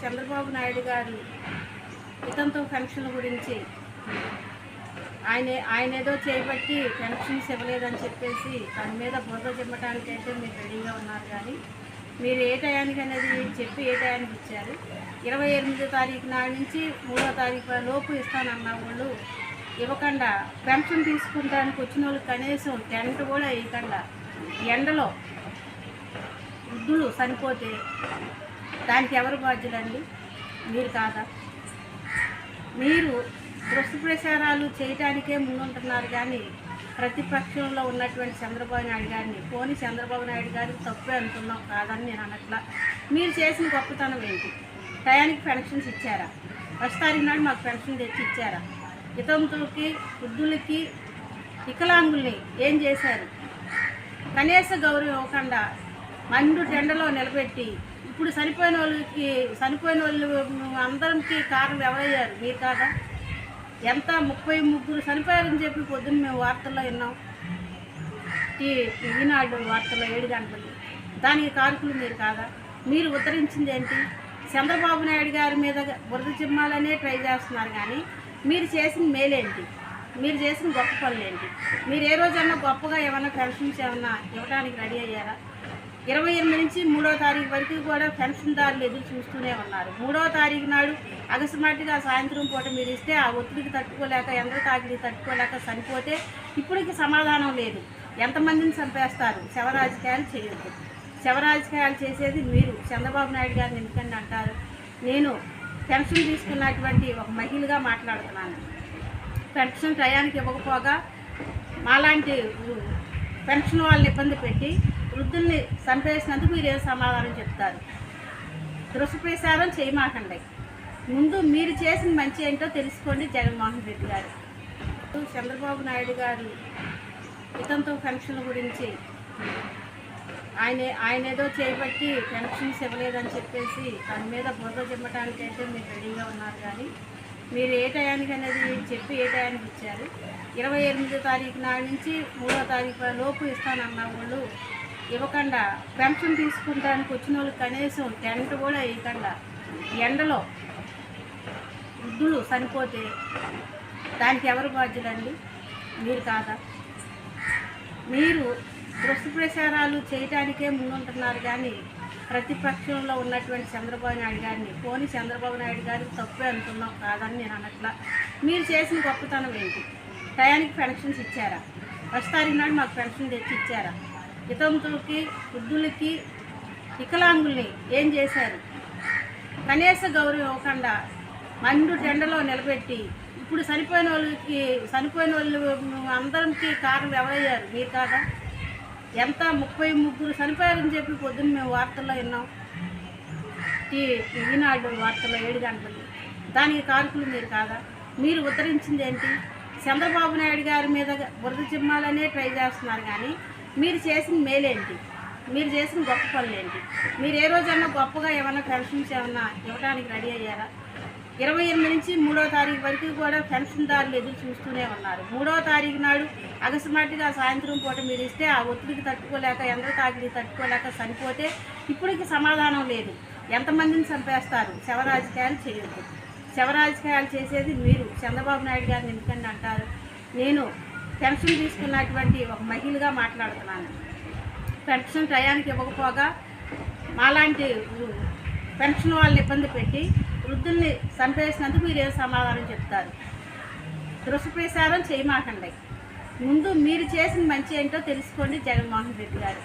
చంద్రబాబు నాయుడు గారు ఇతంతో పెన్షన్ గురించి ఆయన ఆయన ఏదో చేయబట్టి పెన్షన్స్ ఇవ్వలేదని చెప్పేసి దాని మీద బురద చెప్పడానికి అయితే మీరు రెడీగా ఉన్నారు కానీ మీరు ఏ టయానికి అనేది చెప్పి ఏ టయానికి ఇచ్చారు? ఇరవై ఎనిమిదో తారీఖు నాడు నుంచి మూడో తారీఖు లోపు ఇస్తానన్న వాళ్ళు ఇవ్వకుండా పెన్షన్ తీసుకుంటానికి వచ్చిన వాళ్ళు కనీసం టెంట్ కూడా వేయకుండా ఎండలో వృద్ధులు చనిపోతే దానికి ఎవరు బాధ్యులండి? మీరు కాదా? మీరు దృష్టి ప్రచారాలు చేయటానికే ముందుంటున్నారు కానీ ప్రతిపక్షంలో ఉన్నటువంటి చంద్రబాబు నాయుడు గారిని పోని చంద్రబాబు నాయుడు గారికి తప్పే అంటున్నాం కాదని నేను అనట్లా. మీరు చేసిన గొప్పతనం ఏంటి? టయానికి పెన్షన్స్ ఇచ్చారా? ఫస్ట్ తారీఖు నాడు మాకు పెన్షన్ తెచ్చి ఇచ్చారా? వితంతులకి వృద్ధులకి వికలాంగుల్ని ఏం చేశారు? కనీస గౌరవం ఇవ్వకుండా మండు టెండలో నిలబెట్టి ఇప్పుడు చనిపోయిన వాళ్ళకి చనిపోయిన వాళ్ళు అందరికి కారణం ఎవరయ్యారు? మీరు కాదా? ఎంత? ముప్పై ముగ్గురు చనిపోయారని చెప్పి పొద్దున్న మేము వార్తల్లో విన్నాం. ఈ ఈనాడు వార్తల్లో ఏడు గంటలు. దానికి కారకులు మీరు కాదా? మీరు ఉత్తరించింది ఏంటి? చంద్రబాబు నాయుడు గారి మీద బురద చిమ్మాలనే ట్రై చేస్తున్నారు కానీ మీరు చేసిన మేలేంటి? మీరు చేసిన గొప్ప పనులు ఏంటి మీరు ఏ రోజన్నా గొప్పగా ఏమైనా పెన్షన్స్ ఏమన్నా ఇవ్వడానికి రెడీ అయ్యారా? ఇరవై ఎనిమిది నుంచి మూడో తారీఖు వరకు కూడా పెన్షన్దారులు ఎదురు చూస్తూనే ఉన్నారు. మూడో తారీఖు నాడు అగస్మాటిగా సాయంత్రం పూట మీరు ఇస్తే ఆ ఒత్తిడికి తట్టుకోలేక ఎండ తాకిడి తట్టుకోలేక చనిపోతే ఇప్పటికి సమాధానం లేదు. ఎంతమందిని చంపేస్తారు? శవరాజకీయాలు చేయొద్దు. శవరాజకీయాలు చేసేది మీరు. చంద్రబాబు నాయుడు గారిని ఎందుకండి అంటారు? నేను పెన్షన్ తీసుకున్నటువంటి ఒక మహిళగా మాట్లాడుతున్నాను. పెన్షన్ టయానికి ఇవ్వకపోగా మాలాంటి పెన్షన్ వాళ్ళని ఇబ్బంది పెట్టి వృద్ధుల్ని చంపేసినందుకు మీరు ఏం సమాధానం చెప్తారు? దుష్ప్రచారం చేయమాకండి. ముందు మీరు చేసిన మంచి ఏంటో తెలుసుకోండి జగన్మోహన్ రెడ్డి గారు. చంద్రబాబు నాయుడు గారు ఇతంతో పెన్షన్ల గురించి ఆయన ఆయన ఏదో చేయబట్టి పెన్షన్స్ ఇవ్వలేదని చెప్పేసి దాని మీద బురద చెప్పడానికి అయితే మీరు రెడీగా ఉన్నారు కానీ మీరు ఏ టయానికి అనేది చెప్పి ఏ టయానికి ఇచ్చారు? ఇరవై ఎనిమిదో తారీఖు నాడు నుంచి మూడో తారీఖు లోపు ఇస్తానన్న వాళ్ళు. ఇవ్వకుండా పెన్షన్ తీసుకుంటానికి వచ్చిన వాళ్ళు కనీసం టెంట్ కూడా వేయకుండా ఎండలో వృద్ధులు చనిపోతే దానికి ఎవరు బాధ్యులండి? మీరు కాదా? మీరు దుష్ప్రచారాలు చేయటానికే ముందుంటున్నారు కానీ ప్రతిపక్షంలో ఉన్నటువంటి చంద్రబాబు నాయుడు గారిని పోని చంద్రబాబు నాయుడు గారికి తప్పే అనుకున్నాం కాదని నేను అనట్లా. మీరు చేసిన గొప్పతనం ఏంటి? టయానికి పెన్షన్స్ ఇచ్చారా? ఫస్ట్ తారీఖు నాడు మాకు పెన్షన్ తెచ్చి ఇచ్చారా వితంతులకి వృద్ధులకి వికలాంగుల్ని ఏం చేశారు? కనీస గౌరవం ఇవ్వకుండా మండు టెండలో నిలబెట్టి ఇప్పుడు చనిపోయిన వాళ్ళకి చనిపోయిన వాళ్ళు అందరికి కారణం ఎవరయ్యారు? మీరు కాదా? ఎంత ముప్పై ముగ్గురు చనిపోయారని చెప్పి పొద్దున్న మేము వార్తల్లో విన్నాం. ఈ ఈనాడు వార్తల్లో ఏడు గంటలు. దానికి కారకులు మీరు కాదా? మీరు ఉత్తరించింది ఏంటి? చంద్రబాబు నాయుడు గారి మీద బురద చిమ్మాలనే ట్రై చేస్తున్నారు కానీ మీరు చేసిన మేలేంటి? మీరు చేసిన గొప్ప పనులు ఏంటి మీరు ఏ రోజన్నా గొప్పగా ఏమైనా పెన్షన్స్ ఏమన్నా ఇవ్వడానికి రెడీ అయ్యారా? ఇరవై ఎనిమిది నుంచి మూడో తారీఖు వరకు కూడా పెన్షన్దారులు ఎదురు చూస్తూనే ఉన్నారు. మూడో తారీఖు నాడు అగస్మాటిగా సాయంత్రం పూట మీరు ఇస్తే ఆ ఒత్తిడికి తట్టుకోలేక ఎందరో తాకిడి తట్టుకోలేక చనిపోతే ఇప్పటికి సమాధానం లేదు. ఎంతమందిని చంపేస్తారు? శవరాజకీయాలు చేయొద్దు. శవరాజకీయాలు చేసేది మీరు. చంద్రబాబు నాయుడు గారిని ఎందుకండి అంటారు? నేను పెన్షన్ తీసుకున్నటువంటి ఒక మహిళగా మాట్లాడుతున్నాను. పెన్షన్ టయానికి ఇవ్వకపోగా మాలాంటి పెన్షన్ వాళ్ళని ఇబ్బంది పెట్టి వృద్ధుల్ని చంపేసినందుకు మీరు ఏం సమాధానం చెప్తారు? దుష్ప్రచారం చేయమాకండి. ముందు మీరు చేసిన మంచి ఏంటో తెలుసుకోండి జగన్మోహన్ రెడ్డి గారు.